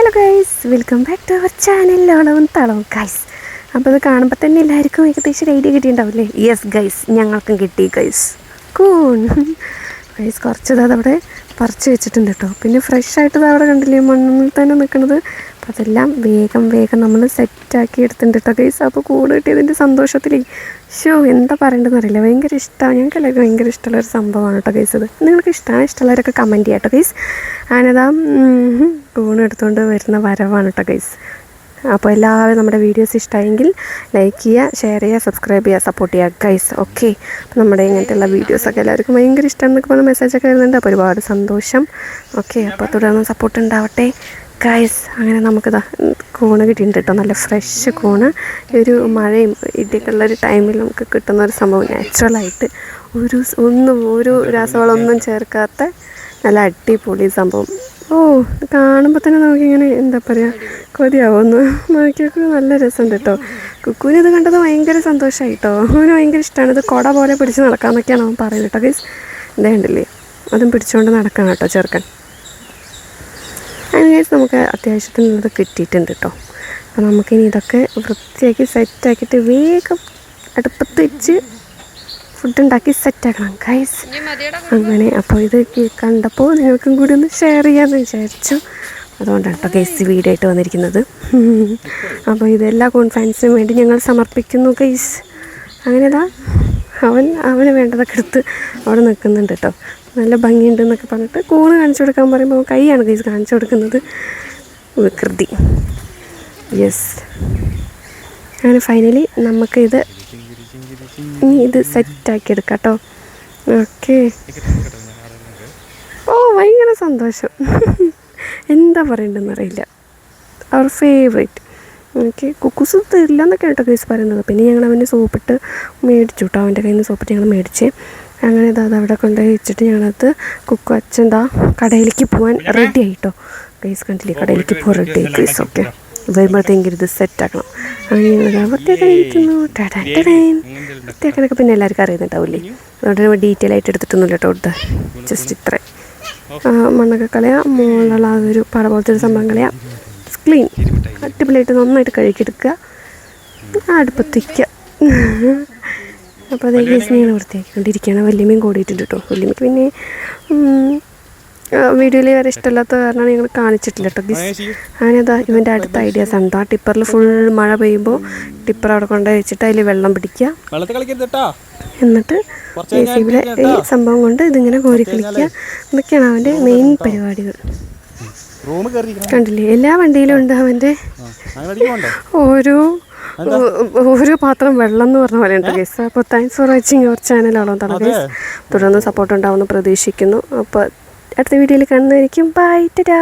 Hello guys welcome back to our channel ഓളവും തളവും guys അപ്പോൾ ഇത് കാണുമ്പോൾ തന്നെ എല്ലാവർക്കും ഏകദേശം ഒരു ഐഡിയ കിട്ടിയിട്ടുണ്ടാവില്ലേ? യെസ് ഗൈസ് ഞങ്ങൾക്കും കിട്ടി ഗൈസ് കൂൺ ഗൈസ് കുറച്ചത് അതവിടെ പറിച്ച് വെച്ചിട്ടുണ്ട് കേട്ടോ പിന്നെ ഫ്രഷ് ആയിട്ട് അവിടെ കണ്ടില്ലേ? മണ്ണിൽ തന്നെ നിൽക്കുന്നത്. അതെല്ലാം വേഗം വേഗം നമ്മൾ സെറ്റാക്കി എടുത്തിട്ടുണ്ട് കേട്ടോ ഗൈസ് അപ്പോൾ കൂടെ കിട്ടിയതിന്റെ സന്തോഷത്തിലേ ഷോ എന്താ പറയേണ്ടതെന്ന് അറിയില്ല. ഭയങ്കര ഇഷ്ടമാണ് ഞങ്ങൾക്ക് എല്ലാവർക്കും ഭയങ്കര ഇഷ്ടമുള്ള ഒരു സംഭവമാണ് കേട്ടോ ഗൈസ് ഇത്. നിങ്ങൾക്ക് ഇഷ്ടമാണ് ഇഷ്ടമുള്ളവരൊക്കെ കമന്റ് ചെയ്യാം കേട്ടോ ഗൈസ് അങ്ങനെതാ കൂണ് എടുത്തുകൊണ്ട് വരുന്ന വരവാണ് കേട്ടോ ഗൈസ് അപ്പോൾ എല്ലാവരും നമ്മുടെ വീഡിയോസ് ഇഷ്ടമായെങ്കിൽ ലൈക്ക് ചെയ്യുക ഷെയർ ചെയ്യുക സബ്സ്ക്രൈബ് ചെയ്യുക സപ്പോർട്ട് ചെയ്യുക ഗൈസ് ഓക്കെ അപ്പോൾ നമ്മുടെ ഇങ്ങനത്തെയുള്ള വീഡിയോസൊക്കെ എല്ലാവർക്കും ഭയങ്കര ഇഷ്ടമാണെന്നൊക്കെ പറഞ്ഞ മെസ്സേജൊക്കെ വരുന്നുണ്ട്. അപ്പോൾ ഒരുപാട് സന്തോഷം. ഓക്കെ അപ്പോൾ തുടർന്ന് സപ്പോർട്ട് ഉണ്ടാവട്ടെ. ഗൈസ് അങ്ങനെ നമുക്കിതാ കൂണ് കിട്ടിയിട്ടുണ്ട് കേട്ടോ. നല്ല ഫ്രഷ് കൂണ്. ഒരു മഴയും ഇടിയൊക്കെയുള്ള ഒരു ടൈമിൽ നമുക്ക് കിട്ടുന്ന ഒരു സംഭവം നാച്ചുറലായിട്ട് ഒരു ഒന്നും ഒരു രാസവളമൊന്നും ചേർക്കാത്ത നല്ല അടിപൊളി സംഭവം. ഓ കാണുമ്പോൾ തന്നെ നമുക്കിങ്ങനെ എന്താ പറയുക കൊതിയാവുമെന്ന് നോക്കിയൊക്കെ നല്ല രസമുണ്ട് കേട്ടോ. കുക്കുവിന് ഇത് കണ്ടത് ഭയങ്കര സന്തോഷമായി കേട്ടോ. അവന് ഭയങ്കര ഇഷ്ടമാണ് ഇത് കുട പോലെ പിടിച്ച് നടക്കാമെന്നൊക്കെയാണ് അവൻ പറയുന്നത് കേട്ടോ ഗൈസ് ഇതേ ഉണ്ടല്ലേ അതും പിടിച്ചുകൊണ്ട് നടക്കണം കേട്ടോ ചെറുക്കൻ. ഗൈസ് നമുക്ക് അത്യാവശ്യത്തിനുള്ളത് കിട്ടിയിട്ടുണ്ട് കേട്ടോ അപ്പോൾ നമുക്കിനി ഇതൊക്കെ വൃത്തിയാക്കി സെറ്റാക്കിയിട്ട് വേഗം അടുപ്പത്ത് വെച്ച് ഫുഡ് ഉണ്ടാക്കി സെറ്റാക്കണം ഗൈസ് അങ്ങനെ അപ്പോൾ ഇത് കണ്ടപ്പോൾ നിങ്ങൾക്കും കൂടി ഒന്ന് ഷെയർ ചെയ്യാമെന്ന് വിചാരിച്ചു. അതുകൊണ്ടാണ് കേട്ടോ ഗൈസ് വീഡിയോ ആയിട്ട് വന്നിരിക്കുന്നത്. അപ്പോൾ ഇതെല്ലാ കോൺഫിഡൻസിനും വേണ്ടി ഞങ്ങൾ സമർപ്പിക്കുന്നു ഗൈസ് അങ്ങനെതാ അവൻ അവന് വേണ്ടതൊക്കെ എടുത്ത് അവിടെ നിൽക്കുന്നുണ്ട് കേട്ടോ നല്ല ഭംഗിയുണ്ട് എന്നൊക്കെ പറഞ്ഞിട്ട് കൂണ് കാണിച്ചു കൊടുക്കാൻ പറയുമ്പോൾ കൈയാണ് ഗൈസ് കാണിച്ചു കൊടുക്കുന്നത്. വികൃതി. യെസ് അങ്ങനെ ഫൈനലി നമുക്ക് ഇത് ഇനി ഇത് സെറ്റാക്കി എടുക്കാം കേട്ടോ ഓക്കെ ഓ ഭയങ്കര സന്തോഷം. എന്താ പറയണ്ടെന്ന് അറിയില്ല. അവർ ഫേവറേറ്റ് ഓക്കെ കുക്കുസ് തരില്ല എന്നൊക്കെ കേട്ടോ കേസ് പറയുന്നത്. പിന്നെ ഞങ്ങൾ അവന്റെ സോപ്പിട്ട് മേടിച്ചു കേട്ടോ അവന്റെ കയ്യിൽ നിന്ന് സോപ്പിട്ട് ഞങ്ങൾ മേടിച്ച്. അങ്ങനെ ഇതാ അവിടെ കൊണ്ടുപോയി വെച്ചിട്ട് ഞങ്ങളത് കുക്ക് അച്ഛൻ കടയിലേക്ക് പോകാൻ റെഡി ആയിട്ടോ ഗൈസ് കണ്ടില്ലേ കടയിലേക്ക് പോകാൻ റെഡി ആയി ഗൈസ് ഓക്കെ വരുമ്പോഴത്തേക്കും ഇത് സെറ്റാക്കണം അങ്ങനെ ഞങ്ങൾ വൃത്തിയാക്കാനിരിക്കുന്നു ടാടേൻ. വൃത്തിയാക്കാനൊക്കെ പിന്നെ എല്ലാവർക്കും അറിയുന്നുണ്ടാവില്ലേ അതുകൊണ്ട് നമ്മൾ ഡീറ്റെയിൽ ആയിട്ട് എടുത്തിട്ടൊന്നുമില്ല കേട്ടോ ഇവിടുത്തെ ജസ്റ്റ് ഇത്ര മണ്ണൊക്കെ കളയാം മുകളിലുള്ള ആ ഒരു പട പോലത്തെ ഒരു സംഭവം കളയാം ക്ലീൻ അടിപൊളിയായിട്ട് നന്നായിട്ട് കഴുകിയെടുക്കുക അടുപ്പത്ത് വയ്ക്കുക അപ്പോൾ അതേ കേസ് ഞാൻ വൃത്തിയാക്കിക്കൊണ്ടിരിക്കുകയാണ് വല്യമ്മയും കൂടിയിട്ടുണ്ട് കേട്ടോ വല്യമ്മയ്ക്ക് പിന്നെ വീഡിയോയിൽ വരെ ഇഷ്ടമില്ലാത്ത കാരണം ഞങ്ങൾ കാണിച്ചിട്ടില്ല കേട്ടോ ഗീസ് അങ്ങനെ അതാ ഇവന്റെ അടുത്ത ഐഡിയാസ് ആണ്. ആ ടിപ്പറിൽ ഫുൾ മഴ പെയ്യുമ്പോൾ ടിപ്പർ അവിടെ കൊണ്ട് വെച്ചിട്ട് അതിൽ വെള്ളം പിടിക്കുക. എന്നിട്ട് ജെ സി ബിയിലെ ഈ സംഭവം കൊണ്ട് ഇതിങ്ങനെ കോരി കളിക്കുക. ഇതൊക്കെയാണ് അവന്റെ മെയിൻ പരിപാടികൾ. കണ്ടില്ലേ? എല്ലാ വണ്ടിയിലും ഉണ്ട് അവന്റെ ഓരോ ഓരോ പാത്രം വെള്ളം എന്ന് പറഞ്ഞ പോലെ ഉണ്ട് ഗൈസ്. അപ്പോൾ thanks for watching your channel ആണോ ഗൈസ്. തുടർന്ന് സപ്പോർട്ട് ഉണ്ടാവുമെന്ന് പ്രതീക്ഷിക്കുന്നു. അപ്പോൾ അടുത്ത വീഡിയോയിൽ കാണുന്നതായിരിക്കും. ബൈ ടാ